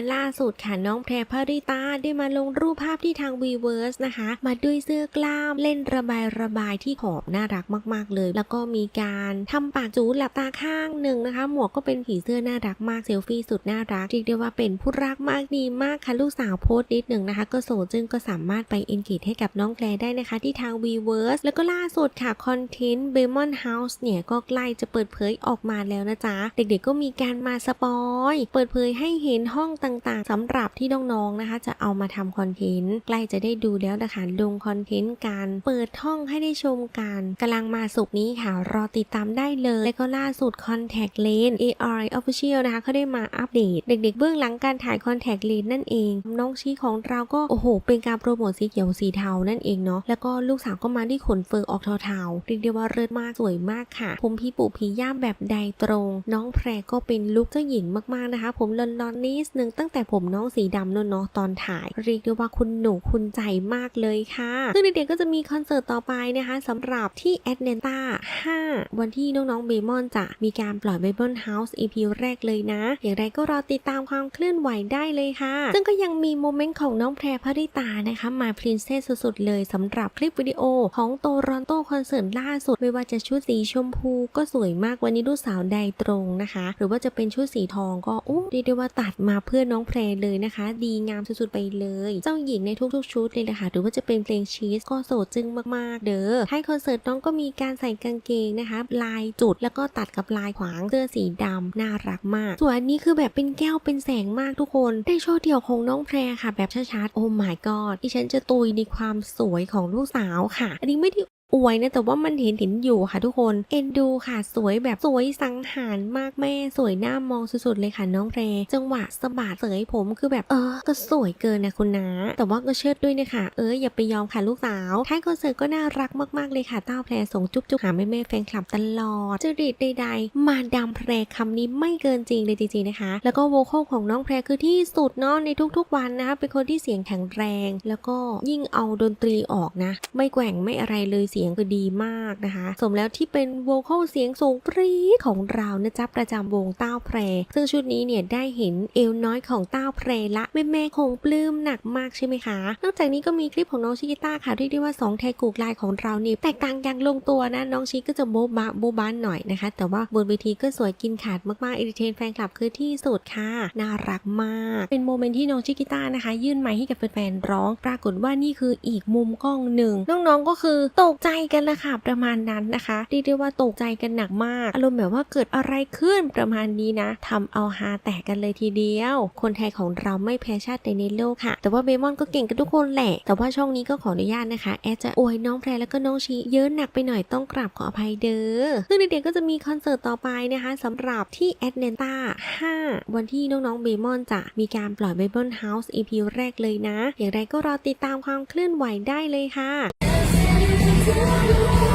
ตล่าสุดค่ะน้องแพรพริตาได้มาลงรูปภาพที่ทาง w e v e r s e นะคะ มาด้วยเสื้อกล้ามเล่นระบายระบายที่หอมน่ารักมาก ๆ เลย แล้วก็มีการทำปากจูหลับตาข้างหนึ่งนะคะ หมวกก็เป็นผีเสื้อน่ารักมากเซลฟี่สุดน่ารักเรียกได้ว่าเป็นผู้รักมากดีมากค่ะลูกสาวโพสต์นิดหนึ่งนะคะ ก็โสดจึงก็สามารถไปเอนเกจให้กับน้องแพรได้นะคะ ที่ทาง w e v e r s e แล้วก็ล่าสุดค่ะคอนเทนต์ b e m o n House เนี่ยก็ใกล้จะเปิดเผยออกมาแล้วนะจ๊ะเด็กๆก็มีการมาสปอย เปิดเผยให้เห็นห้องต่างๆสำหรับที่น้องๆนะคะ จะเอามาทำคอนเทนต์ใกล้จะได้ดูแล้วนะคะลงคอนเทนต์การเปิดห้องให้ได้ชมกันกำลังมาสุกนี้ค่ะ รอติดตามได้เลย และก็ล่าสุด Contact Lens AR Official นะคะเขาได้มาอัปเดต เด็กๆ เบื้องหลังการถ่าย Contact Lens นั่นเอง น้องชี้ของเราก็โอ้โห เป็นการโปรโมทสีเขียวสีเทานั่นเองเนาะแล้วก็ลูกสาวก็มาที่ขนเฟิร์ออกเทาๆเรียกได้ว่าเลิศมากสวยมากค่ะ ผมพี่ปู่พี่ย่าแบบใดตรง น้องแพรก็เป็นลุคเจ้าหญิงมากๆนะคะ ผมลอนลอนนึงตั้งแต่ผมน้องสีดำนู่นเนาะตอนถ่าย เรียกได้ว่าคุณหนูคุณใจมากเลยค่ะ ซึ่งเด็กๆก็จะมีคอนเสิร์ตต่อไปนะคะสำหรับที่แอตแลนตา5วันที่น้องๆเบมอนจะมีการปล่อยเบมอนเฮาส์ EP แรกเลยนะ อย่างไรก็รอติดตามความเคลื่อนไหวได้เลยค่ะ ซึ่งก็ยังมีโมเมนต์ของน้องแพรพริตานะคะมาพรินเซสสุดๆเลยสำหรับคลิปวิดีโอของโตรอนโตคอนเสิร์ตล่าสุด ไม่ว่าจะชุดสีชมพูก็สวยมากวันนี้ลูสาวใดตรงนะคะ หรือว่าจะเป็นชุดสีทองก็อู้เรียกได้ว่าตัดมาเพื่อน้องแพรเลยนะคะ ดีงามสุดๆไปเลย เจ้าหญิงในทุกๆชุดเลยนะคะหรือว่าจะเป็นเพลงชีสก็โสดจึงมากๆ เด้อท้ายคอนเสิร์ตน้องก็มีการใส่กางเกงนะคะ ลายจุดแล้วก็ตัดกับลายขวางเสื้อสีดำน่ารักมาก ส่วนนี้คือแบบเป็นแก้วเป็นแสงมากทุกคนได้โชว์เดี่ยวของน้องแพรค่ะ แบบชัดๆโอ้ my god ที่ฉันจะตุยในความสวยของลูกสาวค่ะ อันนี้ไม่ได้ อวยนะแต่ว่ามันเห็นเห็นอยู่ค่ะทุกคน เอ็นดูค่ะสวยแบบสวยสังหารมากแม่สวยหน้ามองสุดๆเลยค่ะน้องแพรจังหวะสะบัดเสยผมคือแบบเออ ก็สวยเกินนะคุณนะแต่ว่าก็เชิดด้วยนะคะเอออย่าไปยอมค่ะลูกสาวท้ายคอนเสิร์ตก็น่ารักมากๆเลยค่ะเต้าแพรส่งจุ๊บจุ๊บหาแม่แม่แฟนคลับตลอดจริตใดๆ มาดามแพรคำนี้ไม่เกินจริงเลยจริงๆนะคะ แล้วก็โวคอลของน้องแพรคือที่สุดเนาะในทุกๆวันนะคะเป็นคนที่เสียงแข็งแรง แล้วก็ยิ่งเอาดนตรีออกนะ ไม่แกว่งไม่อะไรเลยเสียงคือดีมากนะคะ สมแล้วที่เป็นโวคอลเสียงสูงปรี๊ดของเรานะจ๊ะประจำวงเต้าแพร ซึ่งชุดนี้เนี่ยได้เห็นเอวน้อยของเต้าแพรละแม่แม่คงปลื้มหนักมากใช่ไหมคะ นอกจากนี้ก็มีคลิปของน้องชิกิต้าค่ะเรียกได้ว่า 2 แทกูกลายของเราเนี่ยแตกต่างอย่างลงตัวนะน้องชิก็จะโบ๊ะบะโบ๊ะบ้านหน่อยนะคะ แต่ว่าบนเวทีก็สวยกินขาดมากๆเอริเทนแฟนคลับคือที่สุดค่ะ น่ารักมาก เป็นโมเมนต์ที่น้องชิกิต้านะคะ ยื่นไมค์ให้กับแฟนๆร้อง ปรากฏว่านี่คืออีกมุมกล้องหนึ่งน้องๆก็คือตกใจกันละค่ะประมาณนั้นนะคะเรียกได้ว่าตกใจกันหนักมากอารมณ์แบบว่าเกิดอะไรขึ้นประมาณนี้นะทำเอาฮาแตกกันเลยทีเดียว คนไทยของเราไม่แพ้ชาติใดในโลกค่ะ แต่ว่าเบมอนก็เก่งกันทุกคนแหละ แต่ว่าช่องนี้ก็ขออนุญาตนะคะ แอดจะอวยน้องแพรแล้วก็น้องชีเยอะหนักไปหน่อยต้องกราบขออภัยเด้อซึ่งเด็กๆก็จะมีคอนเสิร์ตต่อไปนะคะสำหรับที่แอตแลนต้า5วันที่น้องๆเบมอนจะมีการปล่อยเบ b อนเฮาส์ EP แรกเลยนะ อย่างไรก็รอติดตามความเคลื่อนไหวได้เลยค่ะ Thank you.